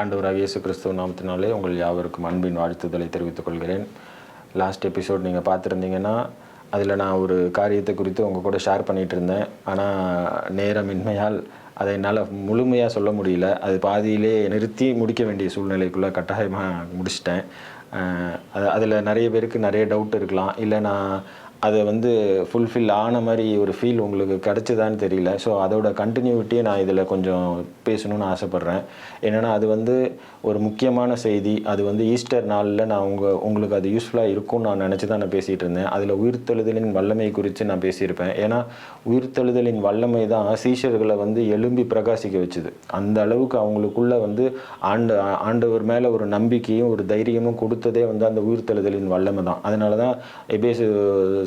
ஆண்டவராக இயேசு கிறிஸ்துவ நாமத்தினாலே உங்கள் யாவருக்கும் அன்பின் வாழ்த்துதலை தெரிவித்துக் கொள்கிறேன். லாஸ்ட் எபிசோட் நீங்கள் பார்த்துருந்தீங்கன்னா அதில் நான் ஒரு காரியத்தை குறித்து உங்கள் கூட ஷேர் பண்ணிகிட்டு இருந்தேன். ஆனால் நேரமின்மையால் அதை என்னால் முழுமையாக சொல்ல முடியல. அது பாதியிலே நிறுத்தி முடிக்க வேண்டிய சூழ்நிலைக்குள்ளே கட்டாயமாக முடிச்சிட்டேன். அது அதில் நிறைய பேருக்கு நிறைய டவுட் இருக்கலாம். இல்லை நான் அதை வந்து ஃபுல்ஃபில் ஆன மாதிரி ஒரு ஃபீல் உங்களுக்கு கிடச்சிதான்னு தெரியல. ஸோ அதோட கண்டினியூட்டியை நான் இதில் கொஞ்சம் பேசணும்னு ஆசைப்பட்றேன். என்னென்னா அது வந்து ஒரு முக்கியமான செய்தி. அது வந்து ஈஸ்டர் நாளில் நான் உங்கள் உங்களுக்கு அது யூஸ்ஃபுல்லாக இருக்கும்னு நான் நினச்சி தான் நான் பேசிகிட்டு இருந்தேன். அதில் உயிர்த்தெழுதலின் வல்லமை குறித்து நான் பேசியிருப்பேன். ஏன்னா உயிர்த்தெழுதலின் வல்லமை தான் சீஷர்களை வந்து எழும்பி பிரகாசிக்க வச்சுது. அந்த அளவுக்கு அவங்களுக்குள்ளே வந்து ஆண்டு ஆண்டவர் மேலே ஒரு நம்பிக்கையும் ஒரு தைரியமும் கொடுத்ததே வந்து அந்த உயிர்த்தெழுதலின் வல்லமை தான். அதனால தான் எபேசு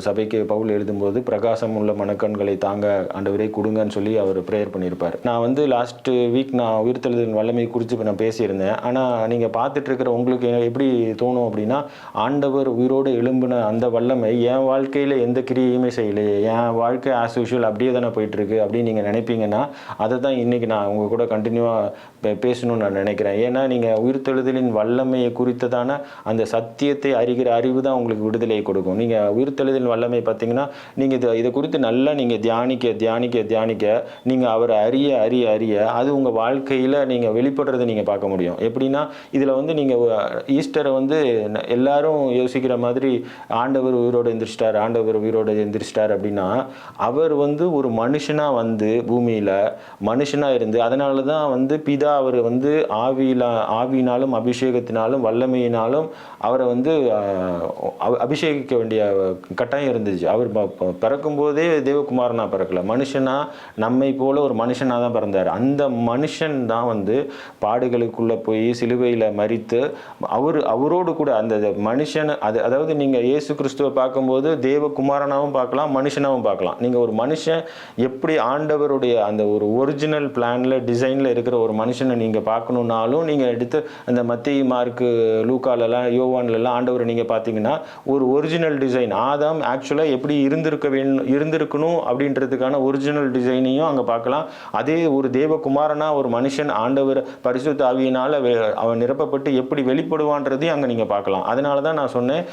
சபைக்கு பவுல் எழுதும்போது பிரகாசம் உள்ள மனக்கண்களை தாங்க ஆண்டவரே கொடுங்கன்னு சொல்லி அவர் ப்ரேயர் பண்ணியிருப்பார். நான் வந்து லாஸ்ட் வீக் நான் உயிர்த்தெழுதலின் வல்லமை குறித்து நான் பேசியிருந்தேன். ஆனால் நீங்கள் பார்த்துட்டு இருக்கிற உங்களுக்கு எப்படி தோணும் அப்படின்னா ஆண்டவர் உயிரோடு எழும்பின அந்த வல்லமை என் வாழ்க்கையில் எந்த கிரியையுமே செய்யலையே. என் வாழ்க்கை ஆஸ் யூஷுவல் அப்படியே தானே போயிட்டுருக்கு அப்படின்னு நீங்கள் நினைப்பீங்கன்னா அதை தான் இன்றைக்கி நான் உங்கள் கூட கண்டினியூவாக பேசணும்னு நான் நினைக்கிறேன். ஏன்னா நீங்கள் உயிர்த்தெழுதலின் வல்லமையை குறித்ததான அந்த சத்தியத்தை அறிகிற அறிவு தான் உங்களுக்கு விடுதலையை கொடுக்கும். நீங்கள் உயிர்த்தெழுதலின் வல்லமை பார்த்தீங்கன்னா நீங்கள் இதை இதை குறித்து நல்லா நீங்கள் தியானிக்க தியானிக்க தியானிக்க நீங்கள் அவரை அறிய அறிய அறிய அது உங்கள் வாழ்க்கையில் நீங்கள் வெளிப்படுறதை நீங்கள் பார்க்க முடியும். எப்படின்னா இதில் வந்து நீங்கள் ஈஸ்டரை வந்து எல்லாரும் யோசிக்கிற மாதிரி ஆண்டவர் உயிரோடு எந்திரிச்சிட்டார் ஆண்டவர் உயிரோடு எந்திரிச்சிட்டார் அப்படின்னா அவர் வந்து ஒரு மனுஷனாக வந்து பூமியில் மனுஷனாக இருந்து அதனால தான் வந்து பிதா அவர் வந்து ஆவியில ஆவியினாலும் அபிஷேகத்தினாலும் வல்லமையினாலும் அவரை வந்து அபிஷேகிக்க வேண்டிய கட்டாயம் இருந்துச்சு. அவர் ப- பிறக்கும்போதே தேவகுமாரனா பிறக்கல. மனுஷனா நம்மை போல ஒரு மனுஷனாக தான் பிறந்தார். அந்த மனுஷன் தான் வந்து பாடுகளுக்குள்ளே போய் சிலுவையில் மறித்து அவர் அவரோடு கூட அந்த மனுஷன் அது அதாவது நீங்கள் இயேசு கிறிஸ்துவை பார்க்கும்போது தேவகுமாரனாகவும் பார்க்கலாம் மனுஷனாகவும் பார்க்கலாம். நீங்கள் ஒரு மனுஷன் எப்படி ஆண்டவருடைய அந்த ஒரு ஒரிஜினல் பிளானில் டிசைனில் இருக்கிற ஒரு மனுஷனை நீங்கள் பார்க்கணுன்னாலும் நீங்கள் எடுத்து அந்த மத்திய மார்க்கு லூக்காலெல்லாம் யோவான்லலாம் ஆண்டவரை நீங்கள் பார்த்தீங்கன்னா ஒரு ஒரிஜினல் டிசைன் ஆதாம் ஆக்சுவலாக எப்படி இருந்திருக்க வேணும் இருந்திருக்கணும் அப்படின்றதுக்கான ஒரிஜினல் டிசைனையும் அங்கே பார்க்கலாம். அதே ஒரு தேவகுமாரனா ஒரு மனுஷன் ஆண்டவர் பரிசுத்த ஆவியினால் அவன் நிரப்பப்பட்டு எப்படி வெளிப்படுவான்றதையும் அங்கே நீங்கள் பார்க்கலாம். அதனால தான் நான் சொன்னேன்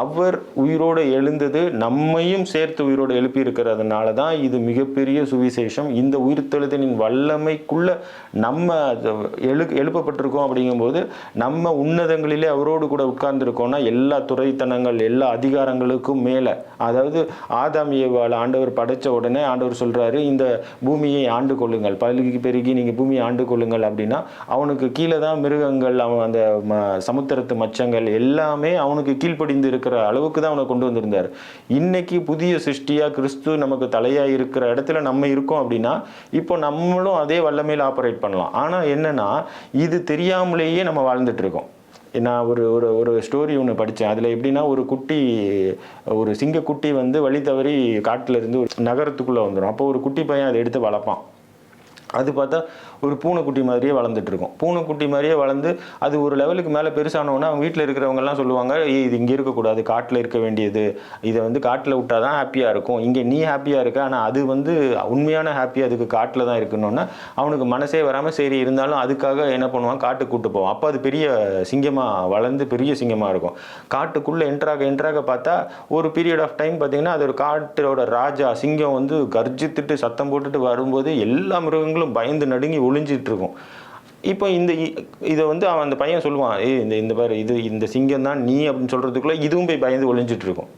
அவர் உயிரோடு எழுந்தது நம்மையும் சேர்த்து உயிரோடு எழுப்பி இருக்கிறதுனால தான் இது மிகப்பெரிய சுவிசேஷம். இந்த உயிர்த்தெழுதலின் வல்லமைக்குள்ள நம்ம எழு எழுப்பப்பட்டிருக்கோம் அப்படிங்கும்போது நம்ம உன்னதங்களிலே அவரோடு கூட உட்கார்ந்துருக்கோம்னா எல்லா துறைத்தனங்கள் எல்லா அதிகாரங்களுக்கும் மேலே அதாவது ஆதாம் ஏவாள் ஆண்டவர் படைச்ச உடனே ஆண்டவர் சொல்கிறாரு இந்த பூமியை ஆண்டு கொள்ளுங்கள். பல்கி பெருகி நீங்கள் பூமியை ஆண்டு கொள்ளுங்கள் அப்படின்னா அவனுக்கு கீழே தான் மிருகங்கள் அவன் அந்த ம- சமுத்திரத்து மச்சங்கள் எல்லாமே அவனுக்கு கீழ்ப்படிந்து இருக்கிற அளவுக்கு தான் அவனை கொண்டு வந்திருந்தார். இன்னைக்கு புதிய சிருஷ்டியா கிறிஸ்து நமக்கு தலையாக இருக்கிற இடத்துல நம்ம இருக்கோம் அப்படின்னா இப்போ நம்மளும் அதே வல்லமையில் ஆப்ரேட் பண்ணலாம். ஆனால் என்னென்னா இது தெரியாமலேயே நம்ம வாழ்ந்துட்டு இருக்கோம். நான் ஒரு ஒரு ஒரு ஸ்டோரி ஒன்று படித்தேன் அதில் எப்படின்னா ஒரு குட்டி ஒரு சிங்கக்குட்டி வந்து வழி தவறி காட்டுல இருந்து ஒரு நகரத்துக்குள்ளே வந்துடும் அப்போ ஒரு குட்டி பையன் அதை எடுத்து வளர்ப்பான். அது பார்த்தா ஒரு பூனைக்குட்டி மாதிரியே வளர்ந்துட்டு இருக்கும் பூனைக்குட்டி மாதிரியே வளர்ந்து அது ஒரு லெவலுக்கு மேலே பெருசானவொன்னே அவங்க வீட்டில் இருக்கிறவங்கலாம் சொல்லுவாங்க இது இங்கே இருக்கக்கூடாது காட்டில் இருக்க வேண்டியது. இதை வந்து காட்டில் விட்டால் தான் ஹாப்பியாக இருக்கும். இங்கே நீ ஹாப்பியாக இருக்க. ஆனால் அது வந்து உண்மையான ஹாப்பி அதுக்கு காட்டில் தான் இருக்கணும்னா அவனுக்கு மனசே வராமல் சரி இருந்தாலும் அதுக்காக என்ன பண்ணுவான்? காட்டுக்கு கூட்டு போவான். அப்போ அது பெரிய சிங்கமாக வளர்ந்து பெரிய சிங்கமாக இருக்கும். காட்டுக்குள்ளே என்ட்ராக என்ட்ராக பார்த்தா ஒரு பீரியட் ஆஃப் டைம் பார்த்தீங்கன்னா அது ஒரு காட்டோட ராஜா சிங்கம் வந்து கர்ஜித்துட்டு சத்தம் போட்டுட்டு வரும்போது எல்லா மிருகங்களும் பயந்து நடுங்கி ஒளிஞ்சிட்டு இருக்கும் இப்போ இந்த இ- இதை வந்து அவன் அந்த பையன் சொல்லுவான் ஏய் இந்த இந்த பாரு இது இந்த சிங்கம் தான் நீ அப்படின்னு சொல்கிறதுக்குள்ளே இதுவும் போய் பயந்து ஒளிஞ்சிட்டு இருக்கும்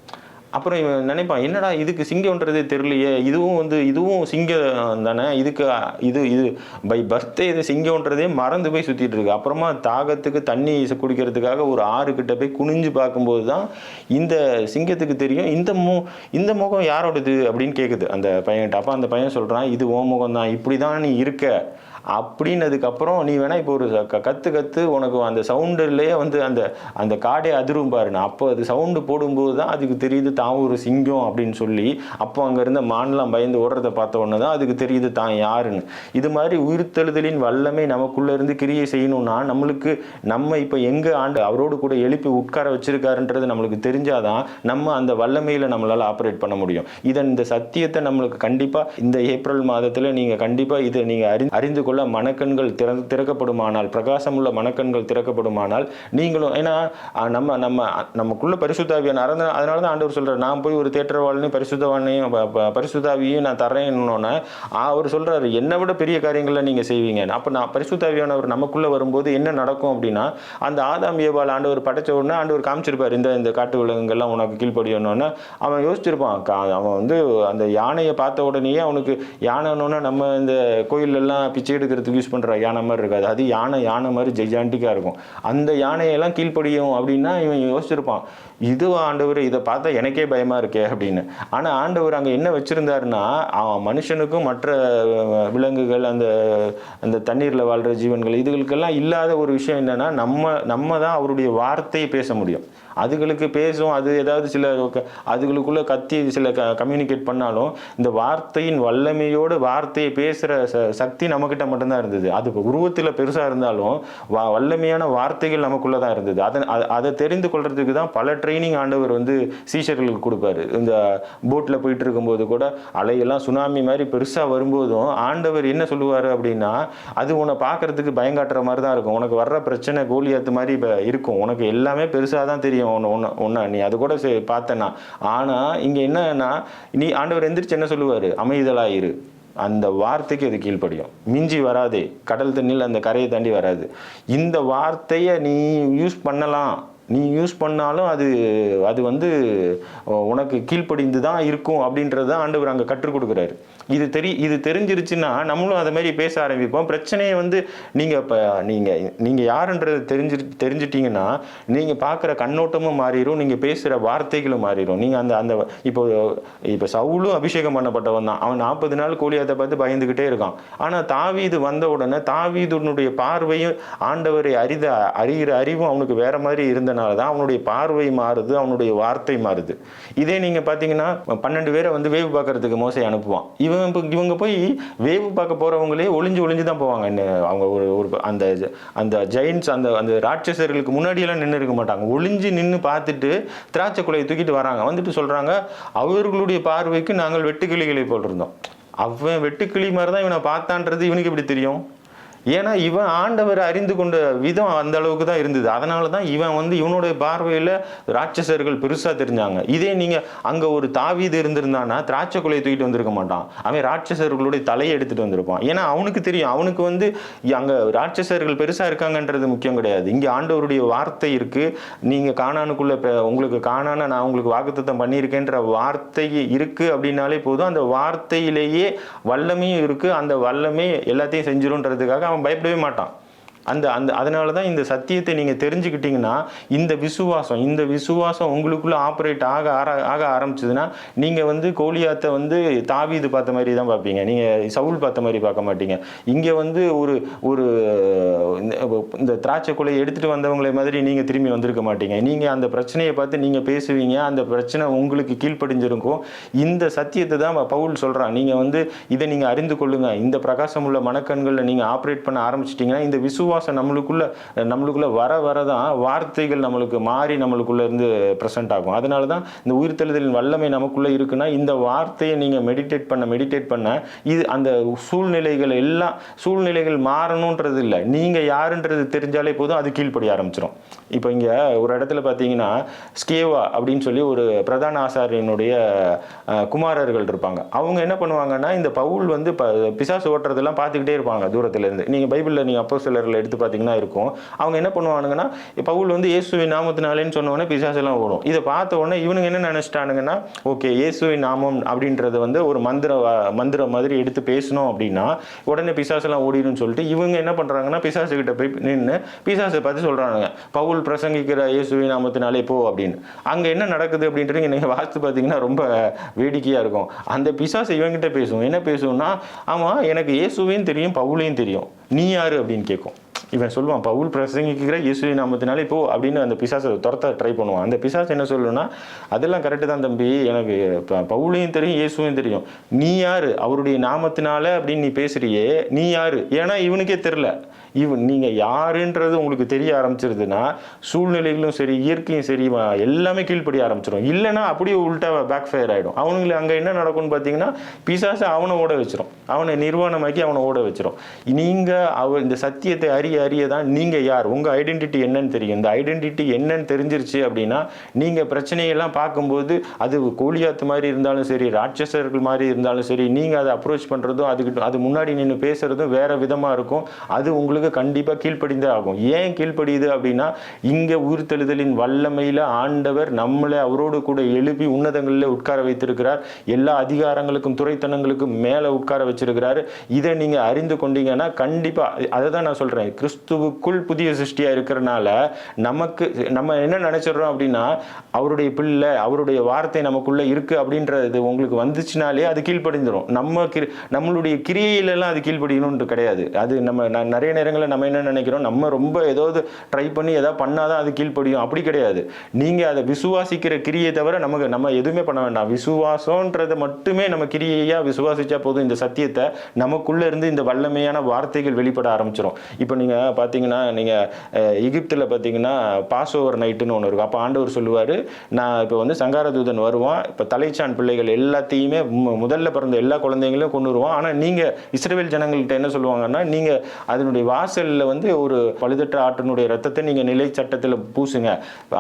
அப்புறம் இவன் நினைப்பான் என்னடா இதுக்கு சிங்கம்ன்றதே தெரியலையே இதுவும் வந்து இதுவும் சிங்கம் தானே இதுக்கு இது இது பை பர்த்டே இது சிங்கம்ன்றதே மறந்து போய் சுற்றிட்டு இருக்கு அப்புறமா தாகத்துக்கு தண்ணி குடிக்கிறதுக்காக ஒரு ஆறு கிட்ட போய் குனிஞ்சு பார்க்கும்போது தான் இந்த சிங்கத்துக்கு தெரியும் இந்த மு இந்த முகம் யாரோடது? அப்படின்னு கேட்குது அந்த பையன்கிட்ட. அப்போ அந்த பையன் சொல்கிறான் இது ஓ முகம் தான் இப்படி தான் நீ இருக்க. அப்படின்னதுக்கப்புறம் நீ வேணால் இப்போ ஒரு க- கற்று உனக்கு அந்த சவுண்டுலேயே வந்து அந்த அந்த காடே அதிரும் பாருன்னு அப்போ அது சவுண்டு போடும்போது தான் அதுக்கு தெரியுது தான் ஒரு சிங்கம் அப்படின்னு சொல்லி அப்போ அங்கே இருந்த மான்லாம் பயந்து ஓடுறத பார்த்த உடனே தான் அதுக்கு தெரியுது தான் யாருன்னு. இது மாதிரி உயிர்த்தெழுதலின் வல்லமை நமக்குள்ளேருந்து கிரியை செய்யணும்னா நம்மளுக்கு நம்ம இப்போ எங்கே ஆண்டு அவரோடு கூட எழுப்பி உட்கார வச்சிருக்காருன்றது நம்மளுக்கு தெரிஞ்சாதான் நம்ம அந்த வல்லமையில் நம்மளால் ஆப்ரேட் பண்ண முடியும். இதன் இந்த சத்தியத்தை நம்மளுக்கு கண்டிப்பாக இந்த ஏப்ரல் மாதத்தில் நீங்கள் கண்டிப்பாக இதை நீங்கள் அறிந்து அறிந்து உங்களுக்குள்ள மனக்கண்கள் திற திறக்கப்படுமானால் பிரகாசமுள்ள மனக்கண்கள் திறக்கப்படுமானால் நீங்களும் ஏன்னா நம்ம நம்ம நமக்குள்ள பரிசுத்தாவியான அறந்த அதனால தான் ஆண்டவர் சொல்கிறார் நான் போய் ஒரு தேற்றவாளனையும் பரிசுத்தவாளையும் ப- ப- நான் தரேன்னொன்னே அவர் சொல்கிறார் என்னை விட பெரிய காரியங்களை நீங்கள் செய்வீங்க. அப்போ நான் பரிசுத்தாவியானவர் நமக்குள்ளே வரும்போது என்ன நடக்கும் அப்படின்னா அந்த ஆதாம் ஏவாள் ஆண்டவர் படைச்ச உடனே ஆண்டவர் காமிச்சிருப்பார் இந்த இந்த காட்டு விலங்குகள்லாம் உனக்கு கீழ்ப்படியணும்னு அவன் யோசிச்சிருப்பான் கா- அவன் வந்து அந்த யானையை பார்த்த உடனேயே அவனுக்கு யானைன்னு நம்ம இந்த கோயிலெல்லாம் பிச்சை எடுக்கிறதுக்கு யூஸ் பண்ணுற யானை மாதிரி இருக்காது. அது யானை யானை மாதிரி ஜெய்ஜாண்டிக்காக இருக்கும். அந்த யானையெல்லாம் கீழ்ப்படியும் அப்படின்னா இவன் யோசிச்சிருப்பான் இது ஆண்டவர் இதை பார்த்தா எனக்கே பயமாக இருக்கே அப்படின்னு. ஆனால் ஆண்டவர் அங்கே என்ன வச்சுருந்தாருன்னா அவன் மனுஷனுக்கும் மற்ற விலங்குகள் அந்த அந்த தண்ணீரில் வாழ்கிற ஜீவன்கள் இதுகளுக்கெல்லாம் இல்லாத ஒரு விஷயம் என்னன்னா நம்ம நம்ம தான் அவருடைய வார்த்தையை பேச முடியும். அதுகளுக்கு பேசும் அது ஏதாவது சில க- அதுகளுக்குள்ள கத்தி சில கம்யூனிகேட் பண்ணாலும் இந்த வார்த்தையின் வல்லமையோடு வார்த்தையை பேசுகிற ச- சக்தி நம்மக்கிட்ட மட்டும்தான் இருந்தது. அது உருவத்தில் பெருசாக இருந்தாலும் வா வல்லமையான வார்த்தைகள் நமக்குள்ளே தான் இருந்தது அதை அதை தெரிந்து கொள்றதுக்கு தான் பல ட்ரைனிங் ஆண்டவர் வந்து சீஷர்களுக்கு கொடுப்பாரு. இந்த போட்டில் போயிட்டு இருக்கும்போது கூட அலையெல்லாம் சுனாமி மாதிரி பெருசாக வரும்போதும் ஆண்டவர் என்ன சொல்லுவார் அப்படின்னா அது உன்னை பார்க்கறதுக்கு பயங்காட்டுற மாதிரி தான் இருக்கும். உனக்கு வர்ற பிரச்சனை கோலியாத்து மாதிரி இப்போ இருக்கும். உனக்கு எல்லாமே பெருசாக தான் தெரியும். ஒன்று ஒன்று ஒன்றா நீ அது கூட சரி பார்த்தேன்னா. ஆனால் இங்கே என்னன்னா நீ ஆண்டவர் எந்திரிச்சு என்ன சொல்லுவார்? அமைதலாயிரு அந்த வார்த்தைக்கு அது கீழ்ப்படியும். மிஞ்சி வராதே. கடல் தண்ணியில் அந்த கரையை தாண்டி வராது. இந்த வார்த்தையை நீ யூஸ் பண்ணலாம். நீ யூஸ் பண்ணாலும் அது அது வந்து உனக்கு கீழ்ப்படிந்து தான் இருக்கும் அப்படின்றத ஆண்டவர் அங்கே கற்றுக் கொடுக்குறாரு. இது தெரி இது தெரிஞ்சிருச்சுன்னா நம்மளும் அதை மாதிரி பேச ஆரம்பிப்போம். பிரச்சனையை வந்து நீங்கள் இப்போ நீங்கள் நீங்கள் யாருன்றது தெரிஞ்சு தெரிஞ்சிட்டிங்கன்னா நீங்கள் பார்க்குற கண்ணோட்டமும் மாறிடும் நீங்கள் பேசுகிற வார்த்தைகளும் மாறிடும் நீங்கள் அந்த அந்த இப்போ இப்போ சவுலும் அபிஷேகம் பண்ணப்பட்டவன் தான். அவன் நாற்பது நாள் கோலியாத்தை பார்த்து பயந்துக்கிட்டே இருக்கான். ஆனால் தாவீது வந்த உடனே தாவீதுனுடைய பார்வையும் ஆண்டவரை அறித அறிகிற அறிவும் அவனுக்கு வேற மாதிரி இருந்தனால தான் அவனுடைய பார்வை மாறுது அவனுடைய வார்த்தை மாறுது. இதே நீங்கள் பார்த்தீங்கன்னா பன்னெண்டு பேரை வந்து வேவு பார்க்கறதுக்கு மோசை அனுப்புவான். இவன் இப்போ இவங்க போய் வேவு பார்க்க போகிறவங்களே ஒளிஞ்சு ஒளிஞ்சு தான் போவாங்க. என்ன அவங்க ஒரு ஒரு அந்த அந்த ஜெயின்ஸ் அந்த அந்த ராட்சசர்களுக்கு முன்னாடியெல்லாம் நின்று இருக்க மாட்டாங்க. ஒளிஞ்சு நின்று பார்த்துட்டு திராட்சை குலையை தூக்கிட்டு வராங்க. வந்துட்டு சொல்கிறாங்க அவர்களுடைய பார்வைக்கு நாங்கள் வெட்டுக்கிளிகளை போல் இருந்தோம். அவன் வெட்டுக்கிளி மாதிரி தான் இவனை பார்த்தான்றது இவனுக்கு எப்படி தெரியும்? ஏன்னா இவன் ஆண்டவர் அறிந்து கொண்ட விதம் அந்த அளவுக்கு தான் இருந்தது. அதனால தான் இவன் வந்து இவனுடைய பார்வையில் ராட்சசர்கள் பெருசாக தெரிஞ்சாங்க. இதே நீங்கள் அங்கே ஒரு தாவீது இருந்திருந்தானா திராட்சை குலையை தூக்கிட்டு வந்திருக்க மாட்டான். அவன் ராட்சசர்களுடைய தலையை எடுத்துகிட்டு வந்திருப்பான். ஏன்னா அவனுக்கு தெரியும். அவனுக்கு வந்து அங்கே ராட்சசர்கள் பெருசாக இருக்காங்கன்றது முக்கியம் கிடையாது. இங்கே ஆண்டவருடைய வார்த்தை இருக்குது நீங்கள் காணானுக்குள்ளே உங்களுக்கு காணான நான் உங்களுக்கு வாக்குத்தத்தம் பண்ணியிருக்கேன்ற வார்த்தை இருக்குது அப்படின்னாலே போதும். அந்த வார்த்தையிலேயே வல்லமையும் இருக்குது அந்த வல்லமே எல்லாத்தையும் செஞ்சிருன்றதுக்காக அவன் பயப்படவே மாட்டான். அந்த அந்த அதனால தான் இந்த சத்தியத்தை நீங்கள் தெரிஞ்சுக்கிட்டீங்கன்னா இந்த விசுவாசம் இந்த விசுவாசம் உங்களுக்குள்ளே ஆப்ரேட் ஆக ஆர ஆக ஆரம்பிச்சதுன்னா நீங்கள் வந்து கோலியாத்தை வந்து தாவீது பார்த்த மாதிரி தான் பார்ப்பீங்க. நீங்கள் சவுல் பார்த்த மாதிரி பார்க்க மாட்டீங்க. இங்கே வந்து ஒரு ஒரு இந்த- இந்த திராட்சை கொலை எடுத்துகிட்டு வந்தவங்களை மாதிரி நீங்கள் திரும்பி வந்திருக்க மாட்டீங்க. நீங்கள் அந்த பிரச்சனையை பார்த்து நீங்கள் பேசுவீங்க. அந்த பிரச்சனை உங்களுக்கு கீழ்ப்படிஞ்சிருக்கும். இந்த சத்தியத்தை தான் பவுல் சொல்கிறான் நீங்கள் வந்து இதை நீங்கள் அறிந்து கொள்ளுங்கள் இந்த பிரகாசமுள்ள மனக்கண்களில் நீங்கள் ஆப்ரேட் பண்ண ஆரம்பிச்சிட்டிங்கன்னா இந்த விசுவாசம் நம்மளுக்குள்ள நம்மளுக்குள்ள வர வர தான் வார்த்தைகள் நம்மளுக்கு மாறி நம்மளுக்குள்ள இருந்து ப்ரெசென்ட் ஆகும். அதனால தான் இந்த உயிர்த்தெழுதலின் வல்லமை நமக்குள்ளே இருக்குன்னா இந்த வார்த்தையை நீங்கள் மெடிடேட் பண்ண மெடிடேட் பண்ண இது அந்த சூழ்நிலைகள் எல்லாம் சூழ்நிலைகள் மாறணுன்றது இல்லை. நீங்கள் யாருன்றது தெரிஞ்சாலே போதும் அது கீழ்ப்படி ஆரம்பிச்சிடும் இப்போ இங்கே ஒரு இடத்துல பார்த்தீங்கன்னா ஸ்கேவா அப்படின்னு சொல்லி ஒரு பிரதான ஆசாரியனுடைய குமாரர்கள் இருப்பாங்க. அவங்க என்ன பண்ணுவாங்கன்னா இந்த பவுல் வந்து ப பிசாசு ஓட்டுறதெல்லாம் பார்த்துக்கிட்டே இருப்பாங்க தூரத்துலேருந்து. நீங்கள் பைபிளில் நீங்கள் அப்போ சிலரில் எடுத்து பார்த்தீங்கன்னா இருக்கும். அவங்க என்ன பண்ணுவானுங்கன்னா பவுல் வந்து இயேசுவின் நாமத்தினாலேன்னு சொன்ன உடனே பிசாசெல்லாம் ஓடும். இதை பார்த்த உடனே இவனுங்க என்ன நினைச்சிட்டானுங்கன்னா ஓகே இயேசுவின் நாமம் அப்படின்றது வந்து ஒரு மந்திர மந்திர மந்திரம் மாதிரி எடுத்து பேசணும் அப்படின்னா உடனே பிசாசெல்லாம் ஓடிடும் சொல்லிட்டு இவங்க என்ன பண்ணுறாங்கன்னா பிசாசு கிட்ட போய் நின்று பிசாசை பார்த்து சொல்கிறானுங்க பவுல் பிரசங்கிக்கிற இயேசுவின் நாமத்தினாலே போ அப்படின்னு. அங்கே என்ன நடக்குது அப்படின்றது நீங்கள் வாஸ்து பார்த்தீங்கன்னா ரொம்ப வேடிக்கையாக இருக்கும். அந்த பிசாசு இவங்கிட்ட பேசுவோம் என்ன பேசுவோம்னா ஆமாம் எனக்கு இயேசுவையும் தெரியும் பவுலையும் தெரியும். நீ யாரு? அப்படின்னு கேட்கும். இவன் சொல்லுவான் பவுல் பிரசங்கிக்கிற இயேசுவை நாமத்தினாலே போ அப்படின்னு அந்த பிசாசை துரத்த ட்ரை பண்ணுவான். அந்த பிசாஸ் என்ன சொல்லுன்னா அதெல்லாம் கரெக்டு தான் தம்பி. எனக்கு பவுலையும் தெரியும் இயேசுவையும் தெரியும். நீ யார்? அவருடைய நாமத்தினால அப்படின்னு நீ பேசுறியே நீ யார்? ஏன்னா இவனுக்கே தெரில இவன் நீங்கள் யாருன்றது உங்களுக்கு தெரிய ஆரம்பிச்சிருதுன்னா சூழ்நிலைகளும் சரி இயற்கையும் சரி எல்லாமே கீழ்ப்படிய ஆரம்பிச்சிடும் இல்லைன்னா அப்படியே உள்டா பேக் ஃபயர் ஆகிடும் அவனுங்களுக்கு அங்கே என்ன நடக்கும்னு பார்த்தீங்கன்னா பிசாசை அவனை ஓட வச்சிரும். அவனை நிர்வாணமாக்கி அவனை ஓட வச்சிரும். நீங்கள் அவ இந்த சத்தியத்தை அறிய அறிய தான் நீங்கள் யார்? உங்கள் ஐடென்டிட்டி என்னன்னு தெரியும். இந்த ஐடென்டிட்டி என்னன்னு தெரிஞ்சிருச்சு அப்படின்னா நீங்கள் பிரச்சனையெல்லாம் பார்க்கும்போது அது கோலியாத்து மாதிரி இருந்தாலும் சரி ராட்சசர்கள் மாதிரி இருந்தாலும் சரி நீங்கள் அதை அப்ரோச் பண்ணுறதும் அதுக்கு அது முன்னாடி நின்று பேசுகிறதும் வேறு விதமாக இருக்கும். அது உங்களுக்கு கண்டிப்பாக கீழ்ப்படிந்தே ஆகும். ஏன் கீழ்ப்படியுது அப்படின்னா இங்கே உயிர்த்தெழுதலின் வல்லமையில் ஆண்டவர் நம்மளை அவரோடு கூட எழுப்பி உன்னதங்களில் உட்கார வைத்திருக்கிறார். எல்லா அதிகாரங்களுக்கும் துறைத்தனங்களுக்கும் மேலே உட்கார வச்சு வச்சிருக்கிறாரு. இதை நீங்கள் அறிந்து கொண்டீங்கன்னா கண்டிப்பாக அதை தான் நான் சொல்கிறேன் கிறிஸ்துவுக்குள் புதிய சிருஷ்டியாக இருக்கிறனால நமக்கு நம்ம என்ன நினச்சிடுறோம் அப்படின்னா அவருடைய பிள்ளை அவருடைய வார்த்தை நமக்குள்ள இருக்கு அப்படின்றது உங்களுக்கு வந்துச்சுனாலே அது கீழ்ப்படிந்துடும் நம்ம கிரி நம்மளுடைய கிரியையிலலாம் அது கீழ்ப்படியணும்னு கிடையாது. அது நம்ம ந- நிறைய நேரங்களில் நம்ம என்ன நினைக்கிறோம்? நம்ம ரொம்ப ஏதாவது ட்ரை பண்ணி ஏதாவது பண்ணாதான் அது கீழ்ப்படியும். அப்படி கிடையாது. நீங்க அதை விசுவாசிக்கிற கிரியை தவிர நமக்கு நம்ம எதுவுமே பண்ண வேண்டாம். விசுவாசம்ன்றதை மட்டுமே நம்ம கிரியையா விசுவாசிச்சா போதும் இந்த சத்தியத்தை. நமக்குள்ள இருந்து இந்த வல்லமையான வார்த்தைகள் வெளிப்பட ஆரம்பிச்சிடும் இப்போ நீங்க பாத்தீங்கன்னா நீங்க எகிப்தில் பார்த்தீங்கன்னா பாஸ் ஓவர் நைட்டுன்னு ஒன்று இருக்கும். அப்போ ஆண்டவர் சொல்லுவார் நான் இப்போ வந்து சங்காரதூதன் வருவான் இப்போ தலைச்சான் பிள்ளைகள் எல்லாத்தையுமே முதல்ல பிறந்த எல்லா குழந்தைங்களையும் கொண்டு வருவான். ஆனால் நீங்கள் இஸ்ரேல் ஜனங்கள்கிட்ட என்ன சொல்லுவாங்கன்னா நீங்கள் அதனுடைய வாசலில் வந்து ஒரு பழுதற்ற ஆட்டினுடைய ரத்தத்தை நீங்கள் நிலை சட்டத்தில் பூசுங்க.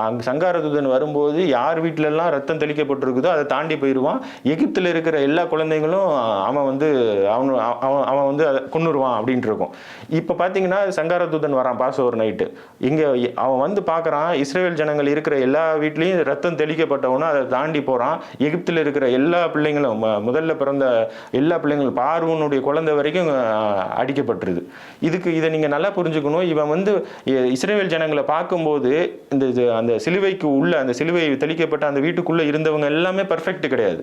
அங்கே சங்காரதூதன் வரும்போது யார் வீட்டிலெல்லாம் ரத்தம் தெளிக்கப்பட்டிருக்குதோ அதை தாண்டி போயிடுவான் எகிப்தில் இருக்கிற எல்லா குழந்தைங்களும் அவன் வந்து அவன் அவன் அவன் வந்து அதை கொண்டுருவான் அப்படின்ட்டு இருக்கும் இப்போ பார்த்தீங்கன்னா சங்காரதூதன் வரான் பாஸ் ஒரு நைட்டு இங்கே அவன் வந்து பார்க்குறான் இஸ்ரேல் ஜனங்கள் இருக்கிற எல்லா வீட்லேயும் ரத்தம் தெளிக்கப்பட்டவனும் அதை தாண்டி போகிறான் எகிப்தில் இருக்கிற எல்லா பிள்ளைங்களும் முதல்ல பிறந்த எல்லா பிள்ளைங்களும் பார்வனுடைய குழந்தை வரைக்கும் அடிக்கப்பட்டுருது. இதுக்கு இதை நீங்கள் நல்லா புரிஞ்சுக்கணும். இவன் வந்து இஸ்ரேல் ஜனங்களை பார்க்கும்போது இந்த இது அந்த சிலுவைக்கு உள்ள அந்த சிலுவை தெளிக்கப்பட்ட அந்த வீட்டுக்குள்ளே இருந்தவங்க எல்லாமே பர்ஃபெக்ட் கிடையாது.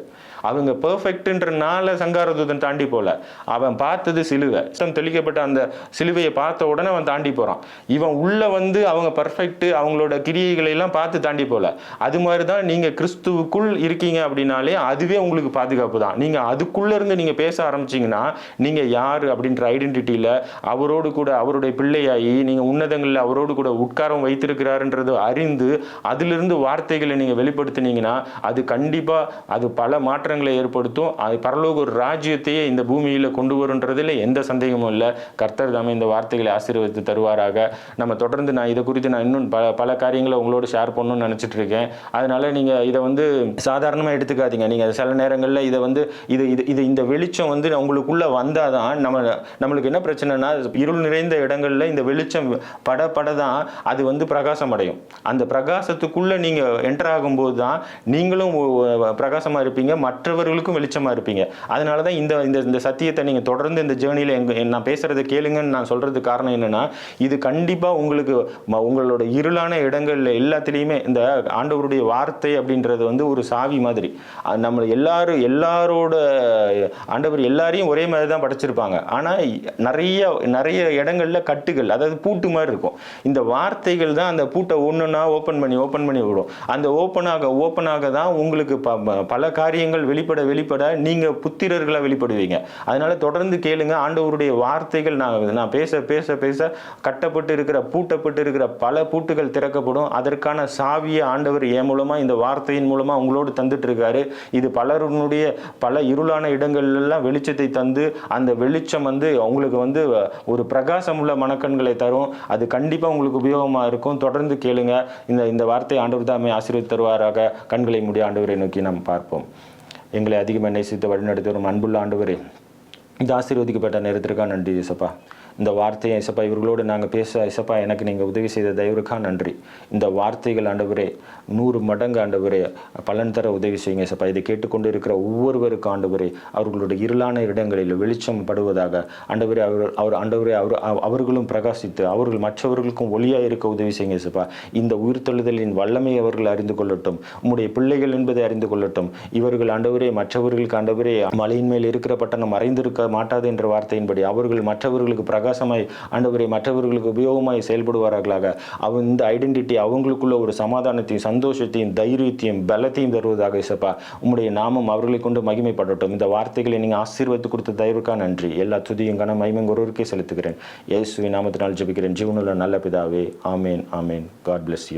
அவங்க பெர்ஃபெக்ட்ன்றனால சங்காரதூதன் தாண்டி போல. அவன் பார்த்தது சிலுவை. ரத்தம் தெளிக்கப்பட்ட அந்த சிலுவையை பார்த்த உடனே அவன் தாண்டி போகிறான் இவன் உள்ளே வந்து அவங்க பர்ஃபெக்ட் அவங்களோட கிரியைகளை எல்லாம் பார்த்து தாண்டி போல. அது மாதிரி தான் நீங்கள் கிறிஸ்துவுக்குள் இருக்கீங்க அப்படின்னாலே அதுவே உங்களுக்கு பாதுகாப்பு தான். நீங்கள் அதுக்குள்ளே இருந்து நீங்கள் பேச ஆரம்பிச்சிங்கன்னா நீங்கள் யார் அப்படின்ற ஐடென்டிட்டியில் அவரோடு கூட அவருடைய பிள்ளையாகி நீங்கள் உன்னதங்களில் அவரோடு கூட உட்காரம் வைத்திருக்கிறாருன்றது அறிந்து அதிலிருந்து வார்த்தைகளை நீங்கள் வெளிப்படுத்தினீங்கன்னா அது கண்டிப்பாக அது பல மாற்ற மாற்றங்களை ஏற்படுத்தும். அது பரலோக ஒரு ராஜ்யத்தையே இந்த பூமியில் கொண்டு வருன்றதுல எந்த சந்தேகமும் இல்லை. கர்த்தர் தாமே இந்த வார்த்தைகளை ஆசீர்வதித்து தருவாராக. நம்ம தொடர்ந்து நான் இதை குறித்து நான் இன்னும் பல பல காரியங்களை உங்களோட ஷேர் பண்ணணும்னு நினச்சிட்டு இருக்கேன். அதனால் நீங்கள் இதை வந்து சாதாரணமாக எடுத்துக்காதீங்க. நீங்கள் சில நேரங்களில் இதை வந்து இது இது இது இந்த வெளிச்சம் வந்து உங்களுக்குள்ளே வந்தால் தான் நம்ம நம்மளுக்கு என்ன பிரச்சனைனா இருள் நிறைந்த இடங்களில் இந்த வெளிச்சம் பட பட தான் அது வந்து பிரகாசம் அடையும். அந்த பிரகாசத்துக்குள்ளே நீங்கள் என்டர் ஆகும்போது தான் நீங்களும் பிரகாசமாக இருப்பீங்க. மற்ற மற்றவர்களுக்கும் வெளிச்சமாக இருப்பீங்க. அதனால தான் இந்த இந்த இந்த சத்தியத்தை நீங்கள் தொடர்ந்து இந்த ஜேர்னியில் எங்கள் நான் பேசுகிறத கேளுங்கன்னு நான் சொல்கிறது காரணம் என்னென்னா இது கண்டிப்பாக உங்களுக்கு ம- உங்களோட இருளான இடங்களில் எல்லாத்துலேயுமே இந்த ஆண்டவருடைய வார்த்தை அப்படின்றது வந்து ஒரு சாவி மாதிரி. நம்ம எல்லாரும் எல்லாரோட ஆண்டவர் எல்லாரையும் ஒரே மாதிரி தான் படைச்சிருப்பாங்க. ஆனால் நிறைய நிறைய இடங்களில் கட்டுகள் அதாவது பூட்டு மாதிரி இருக்கும். இந்த வார்த்தைகள் தான் அந்த பூட்டை ஒன்றுன்னா ஓப்பன் பண்ணி ஓப்பன் பண்ணி விடும். அந்த ஓப்பன் ஆக ஓப்பன் ஆக தான் உங்களுக்கு ப- ப- பல காரியங்கள் வெளிப்பட வெளிப்பட நீங்கள் புத்திரர்களாக வெளிப்படுவீங்க. அதனால் தொடர்ந்து கேளுங்க. ஆண்டவருடைய வார்த்தைகள் நான் நான் பேச பேச பேச கட்டப்பட்டு இருக்கிற பூட்டப்பட்டு இருக்கிற பல பூட்டுகள் திறக்கப்படும். அதற்கான சாவியை ஆண்டவர் என் மூலமாக இந்த வார்த்தையின் மூலமாக உங்களோடு தந்துட்டு இருக்காரு இது பலருடைய பல இருளான இடங்கள்லாம் வெளிச்சத்தை தந்து அந்த வெளிச்சம் வந்து உங்களுக்கு வந்து ஒரு பிரகாசம் உள்ள மனக்கண்களை தரும். அது கண்டிப்பாக உங்களுக்கு உபயோகமாக இருக்கும். தொடர்ந்து கேளுங்க. இந்த இந்த வார்த்தை ஆண்டவர் தாமே ஆசீர்வதி தருவாராக கண்களை முடிய ஆண்டவரை நோக்கி நாம் பார்ப்போம். எங்களை அதிகமாக நேசித்து வழிநடத்தி வரும் அன்புள்ள ஆண்டவரே இந்த ஆசீர்வதிக்கப்பட்ட நேரத்திற்காக நன்றி இசப்பா இந்த வார்த்தையை இசப்பா இவர்களோடு நாங்கள் பேச இசப்பா எனக்கு நீங்கள் உதவி செய்த தயவுக்கா நன்றி. இந்த வார்த்தைகள் ஆண்டவரே நூறு மடங்கு ஆண்டவரே பலன் தர உதவி செய்யுங்க இசப்பா இதை கேட்டுக்கொண்டு இருக்கிற ஒவ்வொருவருக்கும் ஆண்டவரே அவர்களுடைய இருளான இடங்களில் வெளிச்சம் படுவதாக ஆண்டவரே அவர் அவர் ஆண்டவரே அவர் அவர்களும் பிரகாசித்து அவர்கள் மற்றவர்களுக்கும் ஒளியாக இருக்க உதவி செய்யுங்க இசப்பா இந்த உயிர்த்தெழுதலின் வல்லமை அவர்கள் அறிந்து கொள்ளட்டும். உம்முடைய பிள்ளைகள் என்பதை அறிந்து கொள்ளட்டும். இவர்கள் ஆண்டவரே மற்றவர்களுக்கு ஆண்டவரே மலையின் மேல் இருக்கிற பட்டணம் மறைந்திருக்க மாட்டாது என்ற வார்த்தையின்படி அவர்கள் மற்றவர்களுக்கு பிரகாசமாய் ஆண்டவரை மற்றவர்களுக்கு உபயோகமாய் செயல்படுவார்களாக. அவ இந்த ஐடென்டிட்டி அவங்களுக்குள்ள ஒரு சமாதானத்தையும் சந்தோஷத்தையும் தைரியத்தையும் பலத்தையும் தருவதாக இசப்பா. உங்களுடைய நாமம் அவர்களை கொண்டு மகிமைப்படட்டும். இந்த வார்த்தைகளை நீங்கள் ஆசீர்வத்து கொடுத்த தயவுக்காக நன்றி. எல்லா துதியும் கன மகிமையும் ஒருவருக்கே செலுத்துகிறேன். இயேசுவின் நாமத்தினால் ஜெபிக்கிறேன். ஜீவனில் நல்ல பிதாவே. ஆமேன் ஆமேன். God bless you